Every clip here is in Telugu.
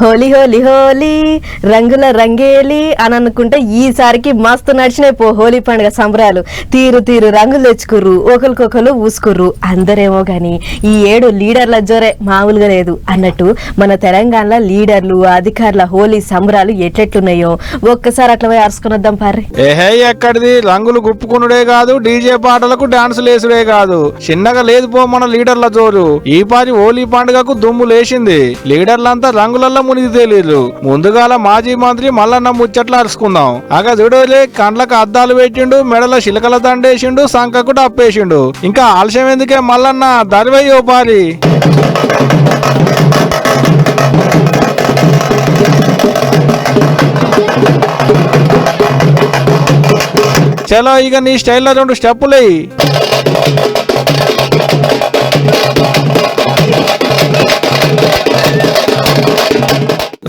హోలీ హోలీ హోలీ రంగుల రంగేలి అని అనుకుంటే ఈసారికి మస్తు నడిచినాయి పో హోలీ పండుగ సంబరాలు. తీరు తీరు రంగులు తెచ్చుకుర్రు ఒకరికొకరు ఊసుకుర్రు. అందరేమో కానీ ఈ ఏడు లీడర్ల జోరే మామూలుగా లేదు అన్నట్టు మన తెలంగాణలో లీడర్లు అధికారుల హోలీ సంబరాలు ఎట్లెట్లున్నాయో ఒక్కసారి అట్లా పోయి అరుచుకునొద్దాం పారి ఏహే ఎక్కడిది? రంగులు గుప్పుకునుడే కాదు డీజే పాటలకు డాన్స్ లేసుడే కాదు. చిన్నగా లేదు పో మన లీడర్ల జోరు. ఈ పారి హోలీ పండుగకు దుమ్ము లేచింది. లీడర్లంతా రంగులల్లో మునిగి తేలీరు ముందుగాల మాజీ మంత్రి మల్లన్న ముచ్చట్లు అరుచుకుందాం. అగ చూడలే కండ్లకు అద్దాలు పెట్టిండు మెడల శిలకల దండేసిండు సంకకు డప్పేసిండు ఇంకా ఆలస్యం ఎందుకే మల్లన్న? దరివయ్యో పారి చలో ఇక నీ స్టైల్లో రెండు స్టెప్పులేయి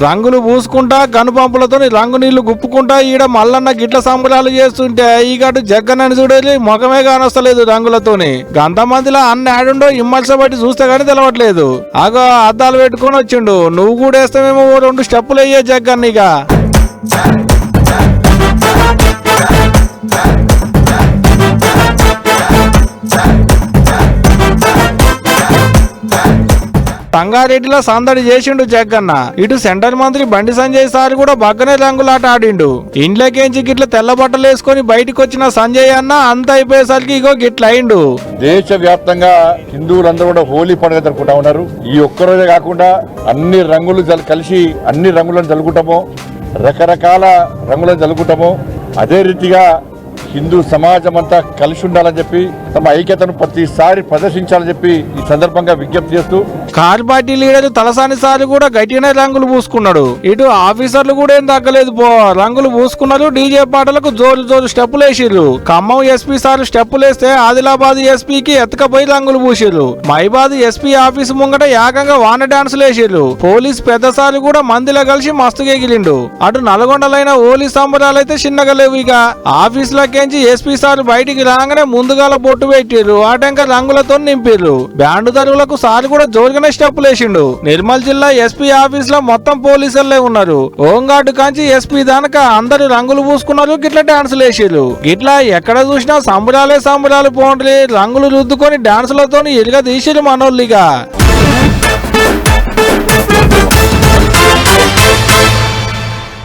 రంగులు పూసుకుంటా గనుపంపులతో రంగు నీళ్ళు గుప్పుకుంటా ఈడ మల్లన్న గిట్ల సంబరాలు చేస్తుంటే ఈ జగ్గనని చూడేది ముఖమే కానొస్తలేదు రంగులతోని. గంతమందిలో అన్ని ఆడుండో ఇమ్మల్స బట్టి చూస్తే గానీ తెలవట్లేదు. ఆగో అద్దాలు పెట్టుకొని వచ్చిండు. నువ్వు కూడా వేస్తామేమో రెండు స్టెప్పులు అయ్యే జగ్గన్నీగా. టంగారెడ్డిలో సందడి చేసిండు జగ్గన్న ఇటు సెంట్రల్ మంత్రి బండి సంజయ్ సార్ కూడా బగ్గనే రంగులాట ఆడిండు. ఇండ్లకేంచి గిట్ల తెల్ల బట్టలు వేసుకొని బయటికి వచ్చిన సంజయ్ అన్న అంత అయిపోయేసరికి ఇగో గిట్ల అయిండు దేశవ్యాప్తంగా హిందువులందరూ కూడా హోలీ పండుగ జరుపుకుంటా ఉన్నారు. ఈ ఒక్కరోజే కాకుండా అన్ని రంగులు కలిసి అన్ని రంగులను జలుగుతాము రకరకాల రంగులను జలుగుతాము అదే రీతిగా హిందూ సమాజం అంతా కలిసి ఉండాలని చెప్పి తమ ఐక్యతను ప్రతిసారి ప్రదర్శించాలని చెప్పి ఈ సందర్భంగా విజ్ఞప్తి చేస్తూ కార్ పార్టీ లీడర్ తలసాని సారి కూడా గట్టిన రంగులు పూసుకున్నాడు. ఇటు ఆఫీసర్లు కూడా ఏం తగ్గలేదు పో రంగులు పూసుకున్నారు. డీజే పాటలకు జోరు జోరు స్టెప్పులు వేసిర్రు. ఖమ్మం ఎస్పీ సార్ స్టెప్పులు వేస్తే ఆదిలాబాద్ ఎస్పీకి ఎత్తకపోయి రంగులు పూసిర్రు. మైబాద్ ఎస్పీ ఆఫీస్ ముంగట ఏకంగా వాన డాన్సులు వేసిర్రు. పోలీస్ పెద్ద సార్ కూడా మందిలో కలిసి మస్తుగా ఎగిరిండు అటు నల్గొండలైన హోలీ సంబరాలు అయితే చిన్నగా లేవు ఇక. ఆఫీస్ లకేంచి ఎస్పీ సార్ బయటికి రాగానే ముందుగాల బొట్టు పెట్టిర్రు. ఆటంక రంగులతో నింపిర్రు. బ్యాండ్ దరువులకు సార్ కూడా జోరుగా జోరుగానే స్టెప్పులు వేసిండు నిర్మల్ జిల్లా ఎస్పీ ఆఫీస్లో మొత్తం పోలీసులే ఉన్నారు. హోంగార్డు కాంచి ఎస్పీ దానక అందరు రంగులు పూసుకున్నారు గిట్ల డాన్సులు వేసిర్రు గిట్లా ఎక్కడ చూసినా సంబరాలే సంబరాలు పోండ్రి రంగులు రుద్దుకొని డాన్సులతో ఎరుగ తీసిరు మనోళ్ళిగా.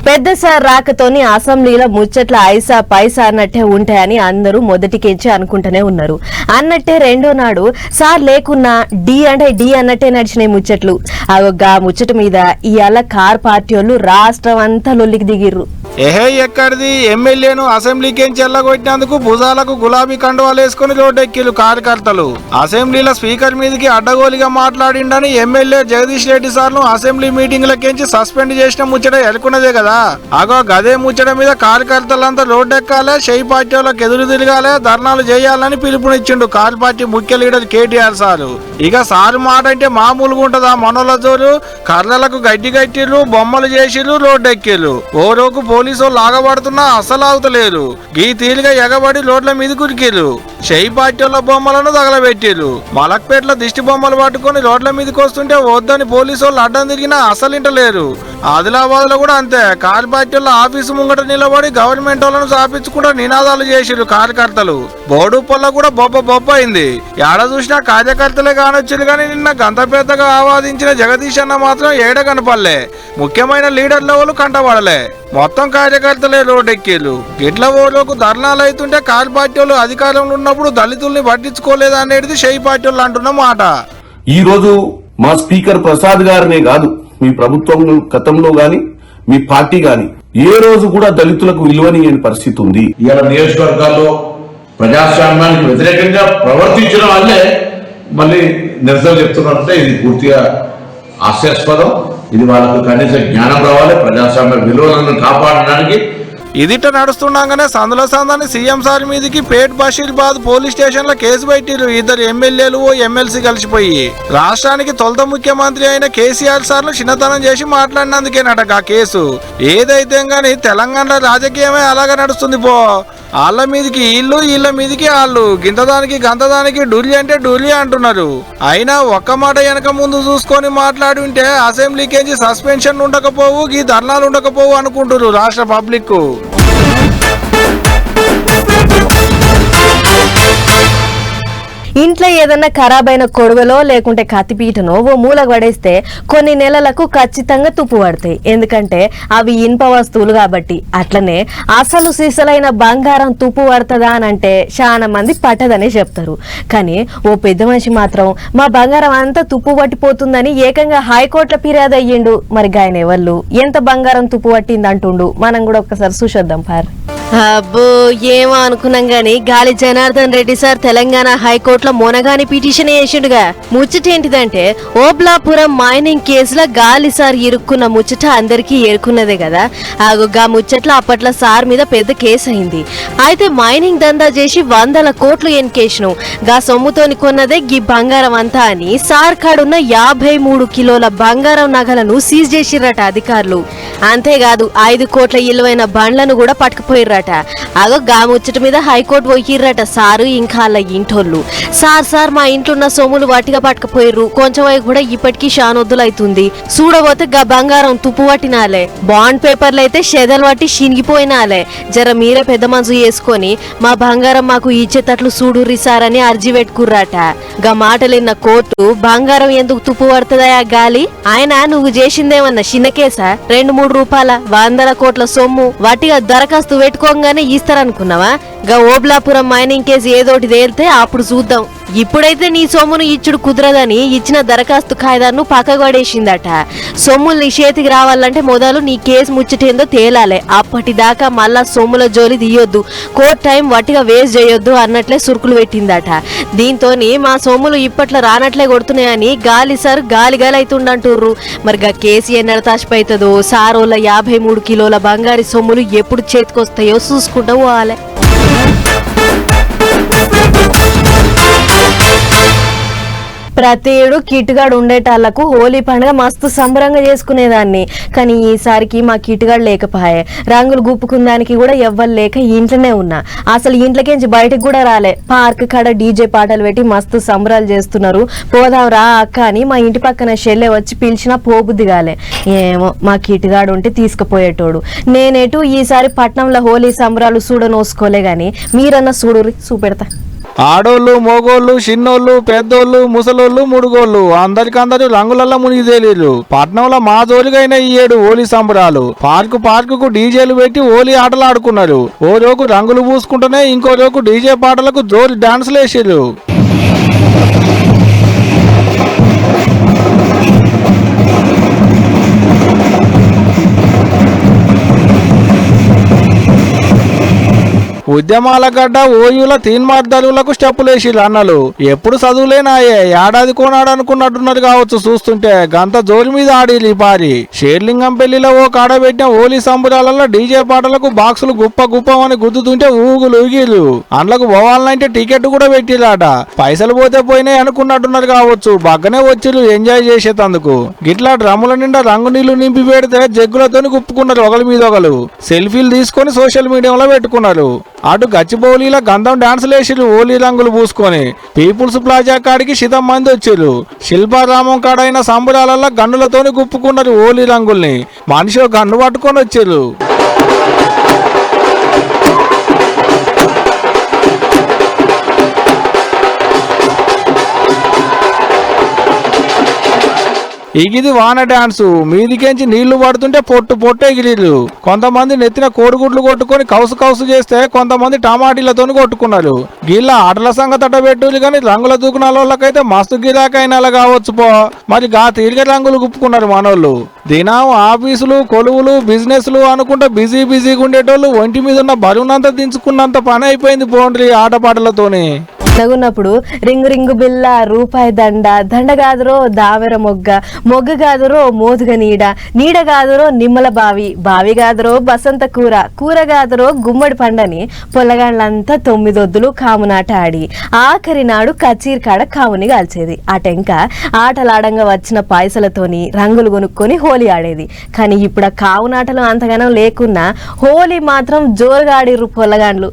పెద్ద సార్ రాకతోని అసెంబ్లీలో ముచ్చట్ల ఐసా పైసా అన్నట్టే ఉంటాయని అందరూ మొదటికించి అనుకుంటూనే ఉన్నారు. అన్నట్టే రెండో నాడు సార్ లేకున్నా డి అంటే డి అన్నట్టే నడిచినాయి ముచ్చట్లు. అగొగ్గా ముచ్చట మీద ఇవాళ కార్ పార్టీ వాళ్ళు రాష్ట్రం అంతా లొల్లికి దిగిర్రు. ఏహే ఎక్కడిది? ఎమ్మెల్యేను అసెంబ్లీకి చెల్లగొట్టినందుకు భుజాలకు గులాబీ కండువాలు వేసుకుని రోడ్డెక్కిలు కార్యకర్తలు. అసెంబ్లీల స్పీకర్ మీదకి అడ్డగోలిగా మాట్లాడిండని ఎమ్మెల్యే జగదీష్ రెడ్డి సార్ను అసెంబ్లీ మీటింగ్లకించి సస్పెండ్ చేసిన ముచ్చట ఎలుకున్నదే కదా. అగో గదే ముచ్చట మీద కార్యకర్తలంతా రోడ్డెక్కాలే షెయి పార్టీ వాళ్ళకి ఎదురు తిరగాలే ధర్నాలు చేయాలని పిలుపునిచ్చిండు కారు పార్టీ ముఖ్య లీడర్ కేటీఆర్ సారు. ఇక సారు మాట అంటే మామూలుగా ఉంటదా? మనోళ్ళ జోరు కర్రలకు గడ్డి కట్టిర్రు బొమ్మలు చేసిర్రు రోడ్డెక్కిర్రు. ఓ రోజు పోలీసు వాళ్ళు అసలు ఆగుతలేరు. గీ తీరుగా ఎగబడి రోడ్ల మీద కురికిర్రు. షెయి పార్టీ వాళ్ళ బొమ్మలను తగలబెట్టిర్రు. మలక్పేటలో దిష్టి బొమ్మలు పట్టుకొని రోడ్ల మీదకి వస్తుంటే వద్దని పోలీసు వాళ్ళు అడ్డం తిరిగినా అసలు ఇంటలేరు. ఆదిలాబాద్లో కూడా అంతే. కార్ ఆఫీసు ముంగట నిలబడి గవర్నమెంట్ వాళ్ళను సాపించుకుంటూ నినాదాలు చేసిరు కార్యకర్తలు. బోర్డు పొల్ల కూడా బొబ్బ బొబ్బ అయింది. ఏడ చూసినా కార్యకర్తలే కానొచ్చింది కానీ నిన్న గంత పెద్దగా ఆవాదించిన జగదీష్ అన్న మాత్రం ఏడ కనపడలే. ముఖ్యమైన లీడర్ లెవెల్ కంటపడలే. మొత్తం కార్యకర్తలే రోడ్డెక్కిర్రు. గిట్ల ఓళ్ళకు ధర్నాలు అవుతుంటే కాల్ పార్టీ వాళ్ళు అధికారంలో ఉన్నప్పుడు దళితుల్ని పట్టించుకోలేదు అనేది షెయి పార్టీ వాళ్ళు అంటున్న మాట. ఈ రోజు మా స్పీకర్ ప్రసాద్ గారినే కాదు మీ ప్రభుత్వం గతంలో గాని మీ పార్టీ గాని ఏ రోజు కూడా దళితులకు విలువనియని పరిస్థితి ఉంది. ఇవాళ నియోజకవర్గాల్లో ప్రజాస్వామ్యానికి వ్యతిరేకంగా ప్రవర్తించిన వాళ్ళే మళ్ళీ నిరసన చెప్తున్నారంటే ఇది పూర్తిగా హాస్యాస్పదం. ఇది వాళ్ళకు కనీస జ్ఞానం రావాలి ప్రజాస్వామ్య విలువలను కాపాడడానికి ఇదిట నడుస్తుండగానే సందుల సందాన్ని సీఎం సార్ మీదకి పేట్ బషీర్బాద్ పోలీస్ స్టేషన్లో కేసు పెట్టిరు ఇద్దరు ఎమ్మెల్యేలు ఓ ఎమ్మెల్సీ కలిసిపోయి. రాష్ట్రానికి తొలత ముఖ్యమంత్రి అయిన కేసీఆర్ సార్లు చిన్నతనం చేసి మాట్లాడినందుకేనట ఆ కేసు. ఏదైతే గాని తెలంగాణ రాజకీయమే అలాగే నడుస్తుంది పో. వాళ్ళ మీదకి ఇల్లు వీళ్ళ మీదకి వాళ్ళు గింతదానికి గంతదానికి డూలి అంటే డూలి అంటున్నారు. అయినా ఒక్క మాట వెనక ముందు చూసుకొని మాట్లాడి ఉంటే అసెంబ్లీకేంచి సస్పెన్షన్ ఉండకపోవు ఈ ధర్నాలు ఉండకపోవు అనుకుంటున్నారు రాష్ట్ర పబ్లిక్ ఇంట్లో ఏదన్నా ఖరాబ్ అయిన కొడవలో లేకుంటే కత్తిపీటనో ఓ మూల పడేస్తే కొన్ని నెలలకు ఖచ్చితంగా తుప్పు పడతాయి. ఎందుకంటే అవి ఇనుప వస్తువులు కాబట్టి. అట్లనే అసలు సీసలైన బంగారం తుప్పు పడుతుందా అని అంటే చాలా మంది పట్టదనే చెప్తారు. కానీ ఓ పెద్ద మనిషి మాత్రం మా బంగారం అంతా తుప్పు పట్టిపోతుందని ఏకంగా హైకోర్టులో ఫిర్యాదు అయ్యిండు. మరి గాయన ఎవళ్ళు ఎంత బంగారం తుప్పు పట్టింది అంటుండు మనం కూడా ఒక్కసారి చూసొద్దాం పార్. అబ్బో ఏమో అనుకున్నాం గాని గాలి జనార్దన్ రెడ్డి సార్ తెలంగాణ హైకోర్టులో మొనగాని పిటిషన్ వేసిండుగా. ముచ్చట ఏంటిదంటే ఓబ్లాపురం మైనింగ్ కేసులో గాలి సార్ ఇరుక్కున్న ముచ్చట అందరికీ ఏరుకున్నదే కదా. ఆగుగా ముచ్చట్లో అప్పట్లో సార్ మీద పెద్ద కేసు అయింది. అయితే మైనింగ్ దందా చేసి వందల కోట్లు ఎన్కేషను గా సొమ్ముతోని కొన్నదే గీ బంగారం అంతా అని సార్ కాడున్న యాభై మూడు కిలోల బంగారం నగలను సీజ్ చేసిర్రట అధికారులు. అంతేకాదు ఐదు కోట్ల ఇలువైన బండ్లను కూడా పట్టుకుపోయిర్రు పట్టుకుపోయిర్రట అగో గా ముచ్చట మీద హైకోర్టు పోయిర్రట. సారు ఇంకా అలా ఇంటోళ్ళు. సార్ సార్ మా ఇంట్లో ఉన్న సొమ్ములు వాటిగా పట్టుకుపోయిర్రు. కొంచెం అయి కూడా ఇప్పటికీ షానొద్దులైతుంది. చూడబోతే గా బంగారం తుప్పు పట్టినాలే. బాండ్ పేపర్లు అయితే షెదలు పట్టి శినిగిపోయినాలే జర మీరే పెద్ద మనసు చేసుకొని మా బంగారం మాకు ఇచ్చేటట్లు చూడుర్రి సార్ అని అర్జీ పెట్టుకుర్రాట. గా మాటలిన్న కోర్టు బంగారం ఎందుకు తుప్పు పడుతుందా ఆ గాలి? ఆయన నువ్వు చేసిందేమన్నా చిన్న కేసా? రెండు మూడు రూపాయల వందల కోట్ల సొమ్ము వాటిగా దరఖాస్తు పెట్టుకోగానే ఇస్తారనుకున్నావా గా ఓబ్లాపురం మైనింగ్ కేసు ఏదోటి తేలితే అప్పుడు చూద్దాం. ఇప్పుడైతే నీ సొమ్మును ఇచ్చుడు కుదరదని ఇచ్చిన దరఖాస్తు కాయిదాను పక్కగొడేసిందట సొమ్ములు నీ చేతికి రావాలంటే మొదలు నీ కేసు ముచ్చటేందో తేలాలే. అప్పటిదాకా మళ్ళా సొమ్ముల జోలి తీయొద్దు. కోర్ట్ టైం వట్టిగా వేస్ట్ చేయొద్దు అన్నట్లే సురుకులు పెట్టిందట. దీంతో మా సొమ్ములు ఇప్పట్లో రానట్లే కొడుతున్నాయని గాలి సార్ గాలి గాలి అవుతుండంటుర్రు మరి గా కేసు ఎన్నడ తచ్చిపోతుందో సారోళ్ళ యాభై మూడు కిలోల బంగారు సొమ్ములు ఎప్పుడు చేతికొస్తాయో చూసుకుంటూ పోవాలి. Yeah. ప్రతి ఏడు కిటుగాడు ఉండేటాళ్ళకు హోలీ పండుగ మస్తు సంబరంగా చేసుకునేదాన్ని. కానీ ఈసారికి మా కిటుగాడు లేకపోయే. రంగులు గుప్పుకుందానికి కూడా ఎవ్వరు లేక ఇంట్లోనే ఉన్నా. అసలు ఇంట్లోకించి బయటకు కూడా రాలే. పార్క్ కాడ డీజే పాటలు పెట్టి మస్తు సంబరాలు చేస్తున్నారు. పోదాం రా అక్క అని మా ఇంటి పక్కన షెల్లె వచ్చి పిలిచినా పోబుద్ది కాలే. ఏమో మా కిటుగాడు ఉంటే తీసుకుపోయేటోడు. నేనేటు ఈసారి పట్నంలో హోలీ సంబరాలు చూడనోసుకోలే గాని మీరన్నా చూడు చూపెడతా. ఆడోళ్ళు మోగోళ్ళు చిన్నోళ్ళు పెద్దోళ్ళు ముసలోళ్ళు ముడుగోళ్ళు అందరికందరూ రంగులల్లో మునిగి తేలీరు పట్నంలో మా జోలిగైన ఈ ఏడు హోలీ సంబరాలు. పార్కు పార్కుకు డీజేలు పెట్టి హోలీ ఆటలు ఆడుకున్నారు ఓ రోజు రంగులు పూసుకుంటూనే ఇంకో రోజు డీజే పాటలకు జోరు డాన్సులు వేసిర్రు ఉద్యమాల గడ్డ ఓయూల తీన్మార్దలులకు స్టెప్పులేసిరు అన్నలు. ఎప్పుడు చదువులేనాయే ఏడాది కోనాడు అనుకున్నట్టున్నారు కావచ్చు చూస్తుంటే. గంత జోలి మీద ఆడిరు ఈ పారి. షేర్లింగం పెళ్ళిలో ఓ కాడబెట్టిన ఓలీ సంబురాలలో డీజే పాటలకు బాక్సులు గుప్ప గుప్పమని గుద్దుతుంటే ఊగులు ఊగిరు అందులకు పోవాలంటే టికెట్ కూడా పెట్టిరాట పైసలు పోతే పోయినాయి అనుకున్నట్టున్నారు కావచ్చు. బగ్గనే వచ్చిర్రు ఎంజాయ్ చేసేటందుకు. గిట్లా డ్రమ్ముల నిండా రంగు నీళ్ళు నింపి పెడితే జగ్గులతోని గుప్పుకున్నారు ఒకరి మీద ఒకరు సెల్ఫీలు తీసుకొని సోషల్ మీడియాలో పెట్టుకున్నారు. అటు గచ్చిబౌలిలో గంధం డాన్సులు వేసిర్రు ఓలీ రంగులు పూసుకొని. పీపుల్స్ ప్లాజా కాడికి శితం మంది వచ్చిర్రు. శిల్పారామం కాడైన సంబురాలలో గన్నులతోని గుప్పుకున్నారు ఓలీ రంగుల్ని. మనిషి గన్ను పట్టుకొని వచ్చిర్రు. ఇగిది వాన డాన్సు. మీదికెంచి నీళ్ళు పడుతుంటే పొట్టు పొట్టు ఎగిరిర్రు కొంతమంది నెత్తిన కోడిగుడ్లు కొట్టుకొని కౌసు కౌసు చేస్తే కొంతమంది టమాటీలతో కొట్టుకున్నారు. గిల్ల ఆటల సంగతట అట్ట కానీ రంగుల దూకునాల వాళ్ళకైతే మస్తు గిరాకైనా కావచ్చు పో. మరి గా తీరిక రంగులు గుప్పుకున్నారు మనోళ్ళు. దినం ఆఫీసులు కొలువులు బిజినెస్లు అనుకుంటా బిజీ బిజీగా ఉండేటోళ్ళు ఒంటి మీద ఉన్న బరువునంతా దించుకున్నంత పని అయిపోయింది పోండ్రి ఆటపాటలతోని. నగున్నప్పుడు రింగు రింగు బిల్ల రూపాయి దండ దండ కాదురో దావెర మొగ్గ మొగ్గ కాదురో మోదుగ నీడ నీడ కాదురో నిమ్మల బావి బావి కాదురో బసంత కూర కూర కాదురో గుమ్మడి పండని పొల్లగాళ్ళంతా తొమ్మిదొద్దులు కామునాట ఆడి. ఆఖరి నాడు కచీర్ కాడ కావుని కాల్చేది. ఆ టెంక ఆటలాడంగా వచ్చిన పాయసలతోని రంగులు కొనుక్కొని హోలీ ఆడేది. కానీ ఇప్పుడు ఆ కావునాటలు అంతగానం లేకున్నా హోలీ మాత్రం జోరుగా ఆడిర్రు పొల్లగాండ్లు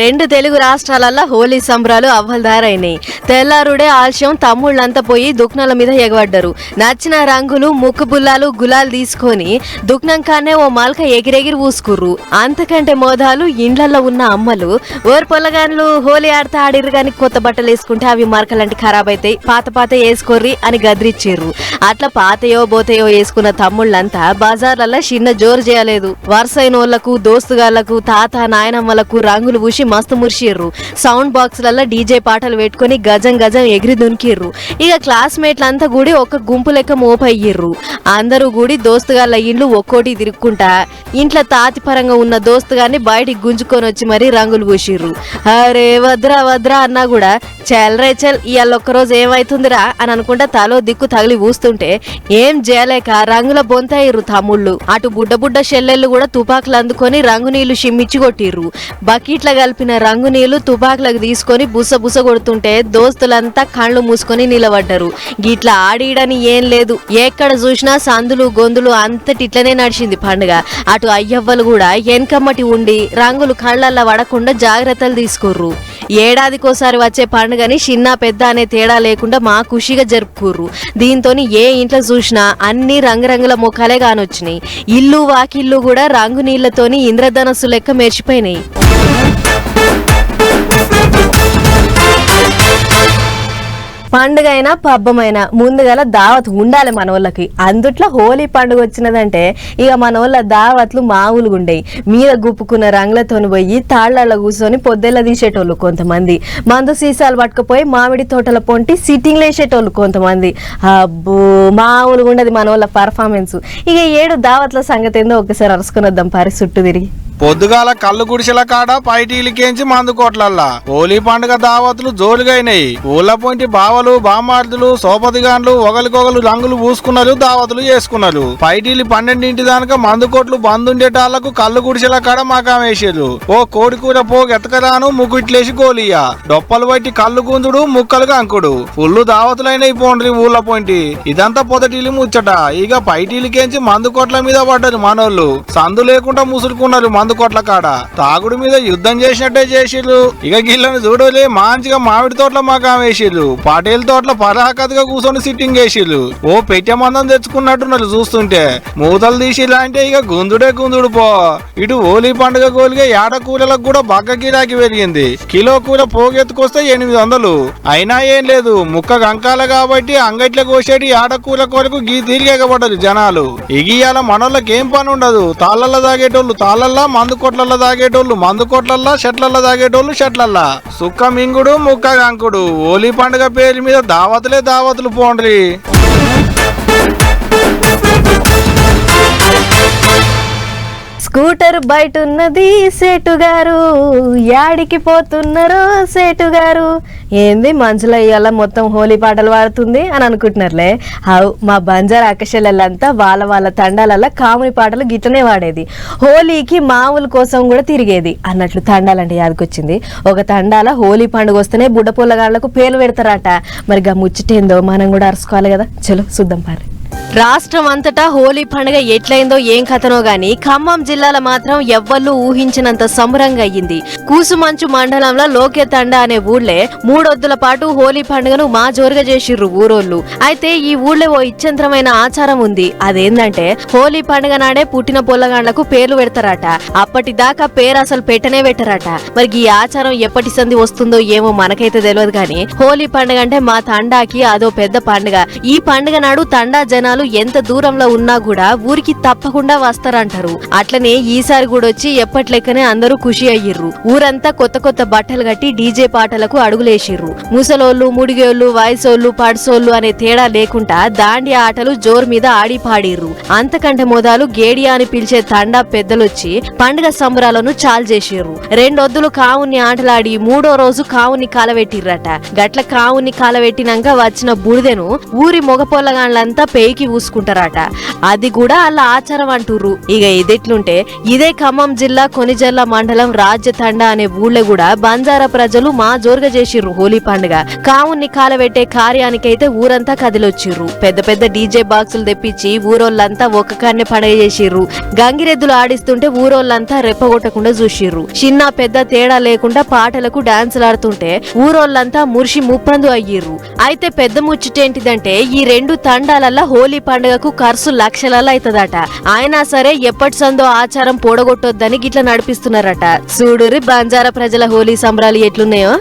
రెండు తెలుగు రాష్ట్రాలల్లో హోలీ సంబరాలు అవ్వలదారైనాయి. తెల్లారుడే ఆలస్యం తమ్ముళ్ళంతా పోయి దుక్నాల మీద ఎగబడ్డారు. నచ్చిన రంగులు ముక్కు బుల్లాలు గులాలు తీసుకొని దుక్నంకానే ఓ మల్క ఎగిరెగిరి పూసుకుర్రు అంతకంటే మోదాలు ఇండ్లల్లో ఉన్న అమ్మలు ఓరు పొల్లగాన్లు హోలీ ఆడితే ఆడిర్రు కానీ కొత్త బట్టలు వేసుకుంటే అవి మరకలంటే ఖరాబ్ అవుతాయి పాత పాత వేసుకోర్రి అని గదిరిచ్చిర్రు. అట్లా పాతయో బోతయో వేసుకున్న తమ్ముళ్ళంతా బజార్లలో చిన్న జోరు చేయలేదు. వరుసైన వాళ్ళకు దోస్తుగాళ్ళకు తాత నాయనమ్మలకు రంగు రంగులు పూసి మస్తు మురిసిర్రు. సౌండ్ బాక్స్లలో డీజే పాటలు పెట్టుకొని గజం గజం ఎగిరి దునికిర్రు. ఇక క్లాస్మేట్లంతా కూడి ఒక గుంపు లెక్క మోపయ్యిర్రు. అందరూ కూడి దోస్తుగాళ్ళ ఇండ్లు ఒక్కోటి తిరుక్కుంటా. ఇంట్లో తాతిపరంగా ఉన్న దోస్తుగాన్ని బయటికి గుంజుకొని వచ్చి మరీ రంగులు పూసిర్రు. అరే వద్రా వద్రా అన్నా కూడా చల్ రే చెల్ ఇవాళ ఒక్కరోజు ఏమైతుందిరా? అని అనుకుంటా తలో దిక్కు తగిలి ఊస్తుంటే ఏం చేయలేక రంగుల బొంతాయిర్రు తమ్ముళ్ళు. అటు బుడ్డ బుడ్డ షెల్లెళ్ళు కూడా తుపాకులు అందుకొని రంగు నీళ్ళు షిమ్మిచ్చి కొట్టిర్రు. బకెట్ల కలిపిన రంగు నీళ్ళు తుపాకులకు తీసుకొని బుస బుస కొడుతుంటే దోస్తులంతా కళ్ళు మూసుకొని నిలబడ్డారు. గిట్లా ఆడీడని ఏం లేదు. ఎక్కడ చూసినా సందులు గొంతులు అంతటి ఇట్లనే నడిచింది పండుగ. అటు అయ్యవ్వలు కూడా వెనకమ్మటి ఉండి రంగులు కళ్ళల్లో పడకుండా జాగ్రత్తలు తీసుకోర్రు. ఏడాదికోసారి వచ్చే పండుగని చిన్న పెద్ద అనే తేడా లేకుండా మా ఖుషిగా జరుపుకోర్రు. దీంతో ఏ ఇంట్లో చూసినా అన్ని రంగురంగుల ముఖాలే కానొచ్చినాయి ఇల్లు వాకిల్లు కూడా రంగు నీళ్ళతోని ఇంద్రధనస్సు లెక్క మెరిచిపోయినాయి పండుగ అయినా పబ్బమైనా ముందుగల దావత్ ఉండాలి మన వాళ్ళకి అందుట్లో హోలీ పండుగ వచ్చినదంటే ఇక మన వాళ్ళ దావత్లు మామూలుగా ఉండేవి మీద గుప్పుకున్న రంగులతోని పోయి తాళ్ళలో కూర్చొని పొద్దెల్ల తీసేటోళ్ళు కొంతమంది. మందు సీసాలు పట్టుకుపోయి మామిడి తోటల పొంటి సిట్టింగ్లు వేసేటోళ్ళు కొంతమంది. అబ్బో మామూలుగా ఉండదు మన వాళ్ళ పర్ఫార్మెన్స్. ఇక ఏడు దావత్ల సంగతి ఏందో ఒకసారి అరుసుకుని వద్దాం పరి తిరిగి. పొద్దుగాల కళ్ళు గుడిసెల కాడ పైటీలకేంచి మందు కోట్లల్లా. హోలీ పండుగ దావతులు జోలుగైనాయి ఊళ్ళ పొంటి బావలు బామార్దులు సోపతిగాన్లు ఒకరికొకరు రంగులు పూసుకున్నారు దావతులు చేసుకున్నారు. పైటీలు పన్నెండింటి దానిక మందు కోట్లు బందుండేటాళ్ళకు కళ్ళు గుడిసెల కాడ మకామేసారు. ఓ కోడి కూర పోగు ఎతకరాను ముగ్గు ఇట్లేసి గోలియా డొప్పలు బట్టి కళ్ళు గుందుడు ముక్కలుగా అంకుడు ఫుల్లు దావతులైనవి పోండ్రి ఊళ్ళ పొంటి. ఇదంతా పొదటీలు ముచ్చట. ఇక పైటీలకేంచి మందు కోట్ల మీద పడ్డారు మనోళ్ళు. సందు లేకుండా ముసురుకున్నారు మందు కాడ. తాగుడు మీద యుద్ధం చేసినట్టే చేసిర్రు. ఇక గిళ్ళను చూడలే మంచిగా మామిడి తోటల మకాం వేసిర్రు. పాటేల తోటల పరాకతిగా కూర్చొని సిట్టింగ్ వేసిర్రు. ఓ పెట్టె మందం తెచ్చుకున్నట్టున్నారు చూస్తుంటే. మూతలు తీసిర్రు అంటే ఇక గుందుడే గుందుడు పో. ఇటు హోలీ పండుగ గోలిగా ఏడ కూరలకు కూడా బగ్గ గిరాకీ పెరిగింది. కిలో కూర పోగెత్తుకొస్తే ఎనిమిది వందలు. అయినా ఏం లేదు ముక్క గంకాల కాబట్టి అంగట్ల కోసేటి ఆడ కొరకు గీ తిరిగేగబడ్డరు జనాలు. ఇగియాల మనోళ్ళకి ఏం పని ఉండదు తాళ్ళల్లో తాగేటోళ్ళు తాళ్ళల్లా మందు కొట్లల్లో తాగేటోళ్ళు మందు కొట్లల్లో షెట్లల్లో తాగేటోళ్ళు షెట్లల్లా. సుక్క మింగుడు ముక్క గంకుడు హోలీ పండుగ పేరు మీద దావతులే దావతులు పోండ్రి. స్కూటర్ బయట ఉన్నది సేటు గారు యాడికి పోతున్నారు సేటు గారు ఏంది మనసులో ఇవాళ మొత్తం హోలీ పాటలు పాడుతుంది అని అనుకుంటున్నారులే. అవు మా బంజారా అకశలంతా వాళ్ళ వాళ్ళ తండాలల్ల కాముని పాటలు గిట్లనే వాడేది హోలీకి మామూలు కోసం కూడా తిరిగేది. అన్నట్లు తండాలంటే యాదకొచ్చింది. ఒక తండాల హోలీ పండుగ వస్తేనే బుడ్డ పొల్లగాళ్ళకు పేలు పెడతారట. మరి గా ముచ్చటేందో మనం కూడా అరుసుకోవాలి కదా. చలో చూద్దాం పారి రాష్ట్రం అంతటా హోలీ పండుగ ఎట్లయిందో ఏం కథనో గాని ఖమ్మం జిల్లాలో మాత్రం ఎవ్వళ్ళు ఊహించినంత సంబరంగా అయ్యింది. కూసుమంచు మండలంలో లోకేతండ అనే ఊళ్ళే మూడొద్దుల పాటు హోలీ పండుగను మా జోరుగా చేసిర్రు ఊరోళ్ళు. అయితే ఈ ఊళ్ళో ఓ ఇచ్చంత్రమైన ఆచారం ఉంది. అదేందంటే హోలీ పండుగ నాడే పుట్టిన పొల్లగాండ్లకు పేర్లు పెడతారట. అప్పటిదాకా పేరు అసలు పెట్టనే పెట్టరట. మరి ఈ ఆచారం ఎప్పటి సంది వస్తుందో ఏమో మనకైతే తెలియదు కానీ హోలీ పండుగ అంటే మా తండాకి అదో పెద్ద పండుగ. ఈ పండుగ నాడు తండా జనాలు ఎంత దూరంలో ఉన్నా కూడా ఊరికి తప్పకుండా వస్తారంటారు. అట్లనే ఈసారి కూడా వచ్చి ఎప్పట్లెక్కనే అందరూ ఖుషి అయ్యిర్రు. ఊరంతా కొత్త కొత్త బట్టలు కట్టి డీజే పాటలకు అడుగులేసిర్రు. ముసలోళ్ళు ముడిగోళ్ళు వయసోళ్ళు పడసోళ్ళు అనే తేడా లేకుండా దాండి ఆటలు జోరు మీద ఆడి పాడిర్రు. అంతకంటే మొదలు గేడియా అని పిలిచే తండా పెద్దలొచ్చి పండుగ సంబరాలను చాలు చేసిర్రు. రెండొద్దులు కావుని ఆటలాడి మూడో రోజు కావుని కాలవెట్టిర్రట. గట్ల కావుని కాలవెట్టినాక వచ్చిన బూడిదెను ఊరి మొగ పొల్లగాళ్ళంతా పూసుకుంటారట అది కూడా వాళ్ళ ఆచారం అంటుర్రు. ఇక ఇదెట్లుంటే ఇదే ఖమ్మం జిల్లా కొనిజర్ల మండలం రాజ్యతండ అనే ఊళ్ళో కూడా బంజారా ప్రజలు మా జోరుగా చేసిర్రు హోలీ పండుగ. కావుని కాలబెట్టే కార్యానికైతే ఊరంతా కదిలొచ్చిర్రు. పెద్ద పెద్ద డీజే బాక్సులు తెప్పించి ఊరోళ్ళంతా ఒక్క కాన్నే పండుగ చేసిర్రు. గంగిరెద్దులు ఆడిస్తుంటే ఊరోళ్ళంతా రెప్పగొట్టకుండా చూసిర్రు. చిన్న పెద్ద తేడా లేకుండా పాటలకు డాన్సులు ఆడుతుంటే ఊరోళ్ళంతా మురిషి ముప్పందు అయ్యిర్రు. అయితే పెద్ద ముచ్చటేంటిదంటే ఈ రెండు తండాలల్ల హోలీ పండుగకు ఖర్చు లక్షలలో అవుతుందట అయినా సరే ఎప్పటి సందో ఆచారం పూడగొట్టొద్దని గిట్ల నడిపిస్తున్నారట. చూడురి బంజారా ప్రజల హోలీ సంబరాలు ఎట్లున్నాయో?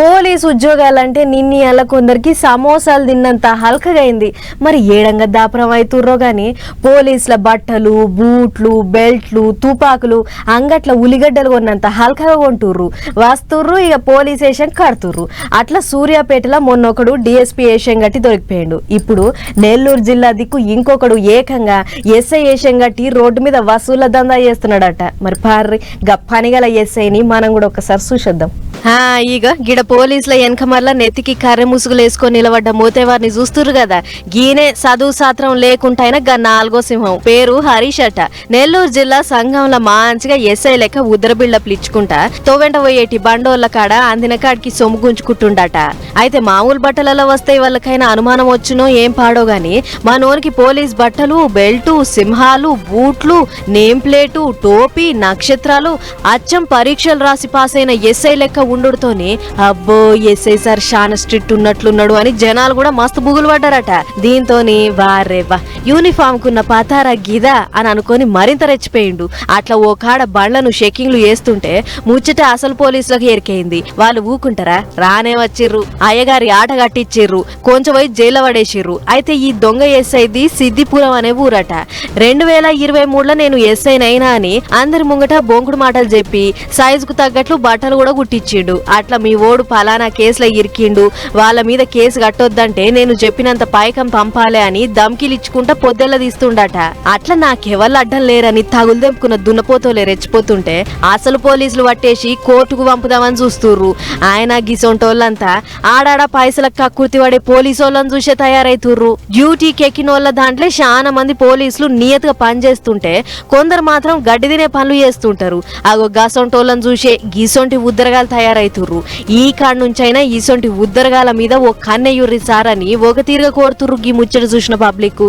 పోలీస్ ఉద్యోగాలంటే నిన్ని అలా కొందరికి సమోసాలు తిన్నంత హల్కగా అయింది మరి ఏడంగా దాపరం అవుతుర్రో కానీ పోలీసుల బట్టలు బూట్లు బెల్ట్లు తుపాకులు అంగట్ల ఉలిగడ్డలు కొన్నంత హల్కగా కొంటుర్రు. వస్తుర్రు ఇక పోలీస్ వేషం కడుతుర్రు. అట్లా సూర్యాపేటలో మొన్నొకడు డిఎస్పీ వేషం గట్టి దొరికిపోయాడు. ఇప్పుడు నెల్లూరు జిల్లా దిక్కు ఇంకొకడు ఏకంగా ఎస్ఐ వేషం గట్టి రోడ్డు మీద వసూళ్ళ దందా చేస్తున్నాడట. మరి పార్రి గప్పనిగల ఎస్ఐని మనం కూడా ఒకసారి చూసేద్దాం. ఈగ ఇగ గిడ పోలీసుల వెనక మరల నెత్తికి కర్రె ముసుగులు వేసుకొని నిలబడ్డ మోతేవారిని చూస్తురు కదా గీనే చదువు సాత్రం లేకుంటైనా గా నాలుగో సింహం. పేరు హరీష్ అట. నెల్లూరు జిల్లా సంఘంలో మంచిగా ఎస్ఐ లెక్క ఉదర పిలుచుకుంటా ఇచ్చుకుంటా. తోవెంట పోయేటి బండోళ్ళ కాడ అందిన కాడికి సొమ్ముగుంచుకుంటుండట అయితే మామూలు బట్టలలో వస్తే వాళ్ళకైనా అనుమానం వచ్చునో ఏం పాడో గాని మా నోనికి పోలీస్ బట్టలు బెల్టు సింహాలు బూట్లు నేమ్ ప్లేటు టోపీ నక్షత్రాలు అచ్చం పరీక్షలు రాసి పాస్ అయిన ఎస్ఐ లెక్క గుండుడుతోనే అబ్బో ఎస్ఐ సార్ చాలా స్ట్రిక్ట్ ఉన్నట్లున్నాడు అని జనాలు కూడా మస్తు బుగులు పడ్డారట దీంతోని వారే వా యూనిఫామ్ కున్న పతారా గిదా? అని అనుకొని మరింత రెచ్చిపోయిండు. అట్లా ఓ కాడ బండ్లను షెకింగ్లు వేస్తుంటే ముచ్చట అసలు పోలీసులకు ఎరికైంది వాళ్ళు ఊకుంటారా? రానే వచ్చిర్రు. అయ్యగారి ఆట కట్టిచ్చిర్రు. కొంచెం పోయి జైల్లో పడేసిర్రు. అయితే ఈ దొంగ ఎస్ఐది సిద్దిపురం అనే ఊరట. రెండు వేల ఇరవై మూడులో నేను ఎస్ఐనైనా అని అందరి ముంగట బొంకుడు మాటలు చెప్పి సైజుకు తగ్గట్లు బట్టలు కూడా కుట్టించిండు అట్లా మీ ఓడు పలానా కేసులో ఇరికిండు. వాళ్ళ మీద కేసు కట్టొద్దంటే నేను చెప్పినంత పైకం పంపాలే అని దమ్కిలిచ్చుకుంటా పొద్దెల్ల తీస్తుండట. అట్లా నాకెవళ్ళు అడ్డం లేరని తగులు దెంపుకున్న దున్నపోతోలే రెచ్చిపోతుంటే అసలు పోలీసులు పట్టేసి కోర్టుకు పంపుదామని చూస్తుర్రు. ఆయన గిసొంటోళ్ళంతా ఆడాడ పైసలకు కక్కుర్తి పడే పోలీసోళ్ళని వాళ్ళని చూసే తయారైతుర్రు. డ్యూటీకి ఎక్కిన వాళ్ళ దాంట్లో చాలా మంది పోలీసులు నియతగా పనిచేస్తుంటే కొందరు మాత్రం గడ్డి తినే పనులు చేస్తుంటారు. అగో గసొంటోళ్ళని చూసే గీసొంటి ఉద్దరగాలు తయారైతుర్రు. ఈ కాడ నుంచైనా ఈసొంటి ఉద్దరగాల మీద ఓ కన్నెయుర్రి సారని అని ఒక తీరుగా కోరుతుర్రు గీ ముచ్చట చూసిన పబ్లిక్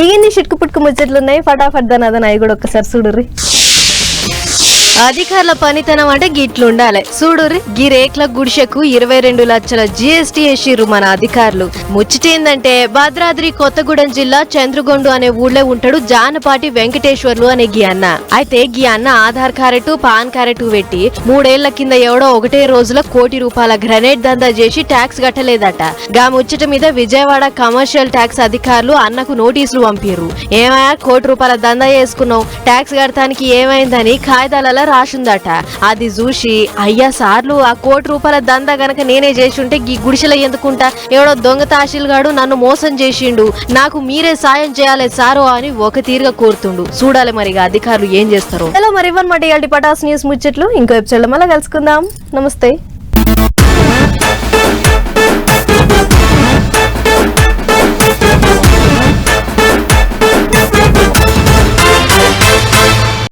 ఇవన్నీ చిట్కు పుట్టుకు ముచ్చట్లు ఉన్నాయి ఫటాఫట్ దాని అదని అవి కూడా ఒక్కసారి చూడుర్రి. అధికారుల పనితనం అంటే గిట్లుండాలి. చూడురి గీ రేట్ల గుడిసెకు ఇరవై రెండు లక్షల జీఎస్టీ వేసిర్రు మన అధికారులు. ముచ్చటేందంటే భద్రాద్రి కొత్తగూడెం జిల్లా చంద్రగొండు అనే ఊళ్ళో ఉంటాడు జానపాటి వెంకటేశ్వర్లు అనే గీ అన్న. అయితే గీ అన్న ఆధార్ కార్డు పాన్ కార్డు పెట్టి మూడేళ్ళ కింద ఎవడో ఒకటే రోజుల కోటి రూపాయల గ్రనేడ్ దందా చేసి ట్యాక్స్ కట్టలేదట. గా ముచ్చట మీద విజయవాడ కమర్షియల్ ట్యాక్స్ అధికారులు అన్నకు నోటీసులు పంపిర్రు. ఏమయ్యా కోటి రూపాయల దందా చేసుకున్నావు ట్యాక్స్ కడతానికి ఏమైందని కాగితాలలో రాసిందట. అది చూసి అయ్యా సార్లు ఆ కోటి రూపాయల దందా గనక నేనే చేసుంటే గీ గుడిసెల ఎందుకుంటా? ఎవడో దొంగ తాశీల్గాడు నన్ను మోసం చేసిండు. నాకు మీరే సాయం చేయాలి సారో అని ఒక తీరుగా కోరుతుండు. చూడాలి మరి అధికారులు ఏం చేస్తారు. హలో మరి ఇవ్వనమాట ఇవాళ పటాస్ న్యూస్ ముచ్చట్లు. ఇంకో ఎపిసోడ్ మళ్ళీ కలుసుకుందాం. నమస్తే.